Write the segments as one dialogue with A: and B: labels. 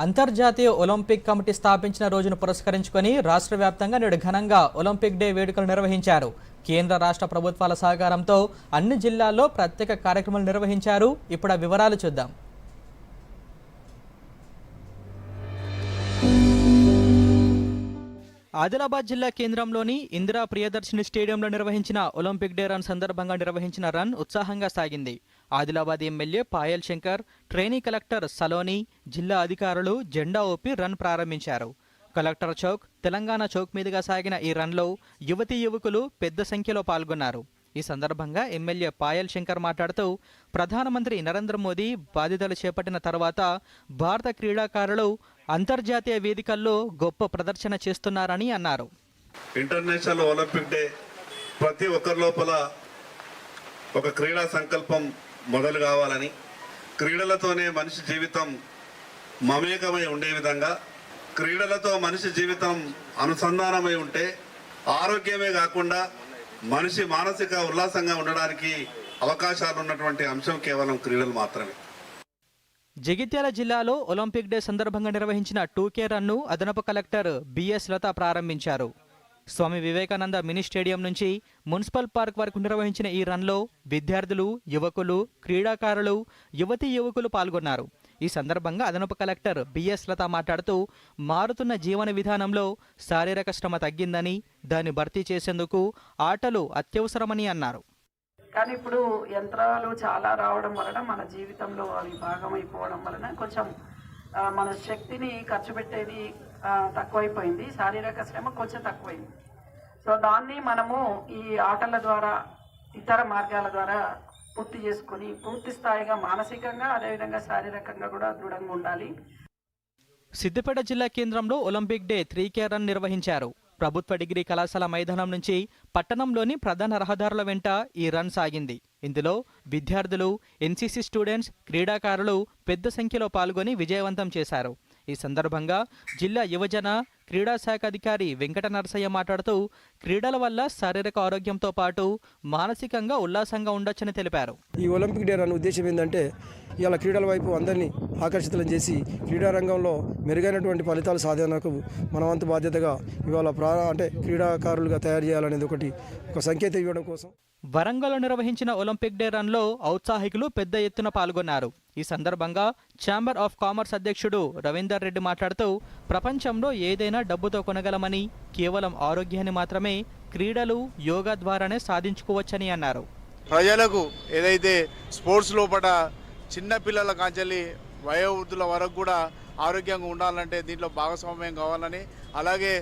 A: అంతర్జాతీయ Olympic committee స్థాపించిన రోజును పురస్కరించుకొని రాష్ట్ర వ్యాప్తంగా నేడు ఘనంగా ఒలింపిక్ డే వేడుకలు నిర్వహించారు. కేంద్ర రాష్ట్ర ప్రభుత్వాల సహకారంతో అన్ని జిల్లాల్లో ప్రత్యేక కార్యక్రమాలు నిర్వహించారు. ఇప్పుడు ఆ వివరాలు చూద్దాం. ఆదిలాబాద్ జిల్లా కేంద్రంలోని ఇందిరా ప్రియదర్శిని స్టేడియంలో నిర్వహించిన ఒలింపిక్ డే రన్ సందర్భంగా నిర్వహించిన రన్ ఉత్సాహంగా సాగింది. Adilabad MLA Payal Shankar trainee collector Saloni జిల్లా అధికారులు జెండా ఊపి రన్ ప్రారంభించారు. కలెక్టర్ చౌక్ తెలంగాణ చౌక్ మీదుగా సాగిన ఈ రన్లో యువతీ యువకులు పెద్ద సంఖ్యలో పాల్గొన్నారు. ఈ సందర్భంగా ఎమ్మెల్యే పాయల్ శంకర్ మాట్లాడుతూ ప్రధానమంత్రి నరేంద్ర మోదీ బాధ్యతలు చేపట్టిన తర్వాత భారత క్రీడాకారులు అంతర్జాతీయ వేదికల్లో గొప్ప ప్రదర్శన చేస్తున్నారని అన్నారు.
B: ఇంటర్నేషనల్ ఒలింపిక్ డే ప్రతి ఒక్కరి లోపల ఒక క్రీడా సంకల్పం మొదలు కావాలని క్రీడలతోనే మనిషి జీవితం మమేకమై ఉండే విధంగా క్రీడలతో మనిషి జీవితం అనుసంధానమై ఉంటే ఆరోగ్యమే కాకుండా మనిషి మానసిక ఉల్లాసంగా ఉండడానికి అవకాశాలు ఉన్నటువంటి అంశం కేవలం క్రీడలు మాత్రమే.
A: జగిత్యాల జిల్లాలో ఒలింపిక్ డే సందర్భంగా నిర్వహించిన టూకే రన్ను అదనపు కలెక్టర్ బిఎస్ లత ప్రారంభించారు. స్వామి వివేకానంద మినీ స్టేడియం నుంచి మున్సిపల్ పార్క్ వరకు నిర్వహించిన ఈ రన్లో విద్యార్థులు యువకులు క్రీడాకారులు యువతీ యువకులు పాల్గొన్నారు. ఈ సందర్భంగా అదనపు కలెక్టర్ బిఎస్ లత మాట్లాడుతూ మారుతున్న జీవన విధానంలో శారీరక శ్రమ తగ్గిందని దాన్ని భర్తీ చేసేందుకు ఆటలు అత్యవసరమని అన్నారు.
C: కానీ ఇప్పుడు యంత్రాలు చాలా రావడం వలన మన జీవితంలో అవి భాగమైపోవడం వలన కొంచెం మన శక్తిని ఖర్చు పెట్టేది తక్కువైపోయింది. శారీరక శ్రమ కొంచెం తక్కువైంది. సో దాన్ని మనము ఈ ఆటల ద్వారా ఇతర మార్గాల ద్వారా పూర్తి చేసుకొని పూర్తి స్థాయిగా మానసికంగా అదేవిధంగా శారీరకంగా కూడా దృఢంగా ఉండాలి.
A: సిద్దిపేట జిల్లా కేంద్రంలో Olympic day three K run నిర్వహించారు. ప్రభుత్వ డిగ్రీ కళాశాల మైదానం నుంచి పట్టణంలోని ప్రధాన రహదారుల వెంట ఈ రన్ సాగింది. ఇందులో విద్యార్థులు ఎన్సీసీ స్టూడెంట్స్ క్రీడాకారులు పెద్ద సంఖ్యలో పాల్గొని విజయవంతం చేశారు. ఈ సందర్భంగా జిల్లా యువజన క్రీడా శాఖ అధికారి వెంకట నరసయ్య మాట్లాడుతూ క్రీడల వల్ల శారీరక ఆరోగ్యంతో పాటు మానసికంగా ఉల్లాసంగా ఉండొచ్చని తెలిపారు.
D: ఈ ఒలింపిక్ డే రన్ ఉద్దేశం ఏంటంటే ఇవాళ క్రీడల వైపు అందరినీ ఆకర్షితులను చేసి క్రీడా రంగంలో మెరుగైనటువంటి ఫలితాల సాధనకు మనవంతు బాధ్యతగా ఇవాళ ప్రా అంటే క్రీడాకారులుగా తయారు చేయాలనేది ఒకటి ఒక సంకేతం ఇవ్వడం కోసం.
A: వరంగల్లో నిర్వహించిన ఒలింపిక్ డే రన్లో ఔత్సాహికులు పెద్ద ఎత్తున పాల్గొన్నారు. ఈ సందర్భంగా ఛాంబర్ ఆఫ్ కామర్స్ అధ్యక్షుడు రవీందర్ రెడ్డి మాట్లాడుతూ ప్రపంచంలో ఏదైనా డబ్బుతో కొనగలమని కేవలం ఆరోగ్యాన్ని మాత్రమే క్రీడలు యోగా ద్వారానే సాధించుకోవచ్చని అన్నారు.
E: ప్రజలకు ఏదైతే స్పోర్ట్స్ లోపల చిన్న పిల్లల కాంచెల్లి వయోవృద్ధుల వరకు కూడా ఆరోగ్యంగా ఉండాలంటే దీంట్లో భాగస్వామ్యం కావాలని అలాగే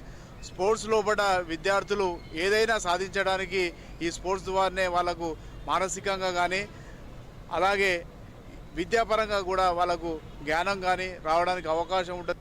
E: స్పోర్ట్స్ లోపల విద్యార్థులు ఏదైనా సాధించడానికి ఈ స్పోర్ట్స్ ద్వారానే వాళ్ళకు మానసికంగా కానీ అలాగే విద్యాపరంగా కూడా వాళ్ళకు జ్ఞానం కానీ రావడానికి అవకాశం ఉంటుంది.